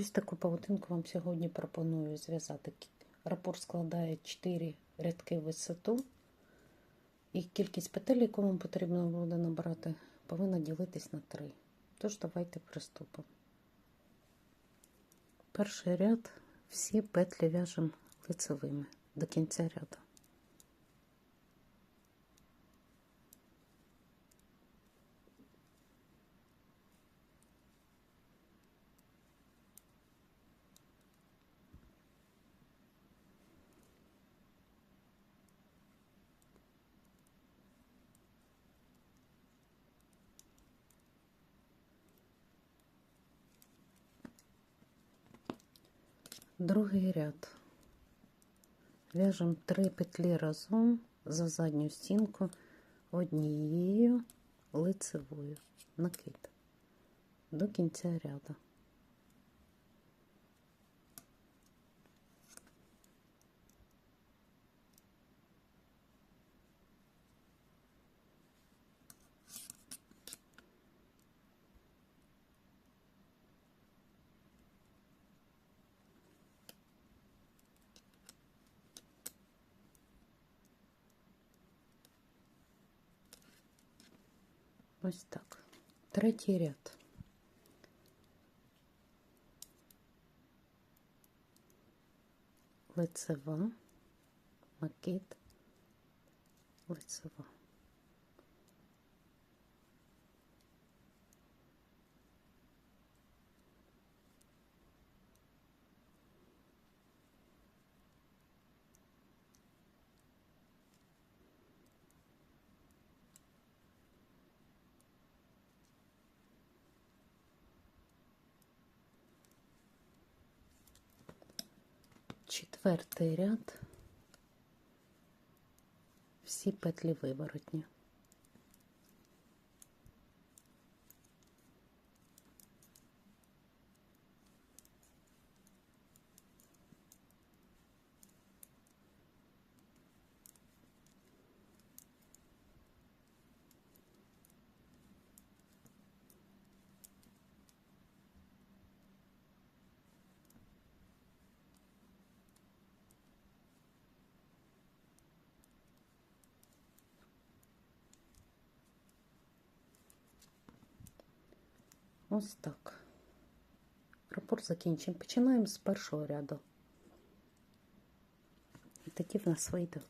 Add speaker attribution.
Speaker 1: Ось таку павутинку вам сьогодні пропоную зв'язати. Рапорт складає 4 рядки висоту. І кількість петель, яку вам потрібно буде набрати, повинна ділитись на 3. Тож давайте приступимо. Перший ряд всі петлі в'яжемо лицевими до кінця ряду. Другий ряд. В'яжемо три петлі разом за задню стінку однією лицевою накид до кінця ряду. Ось так. Третій ряд. Лицева, макет, лицева. Четвертий ряд. Всі петлі виворотні. Ось так. Рапорт закінчимо. Починаємо з першого ряду. І такі в нас вийде.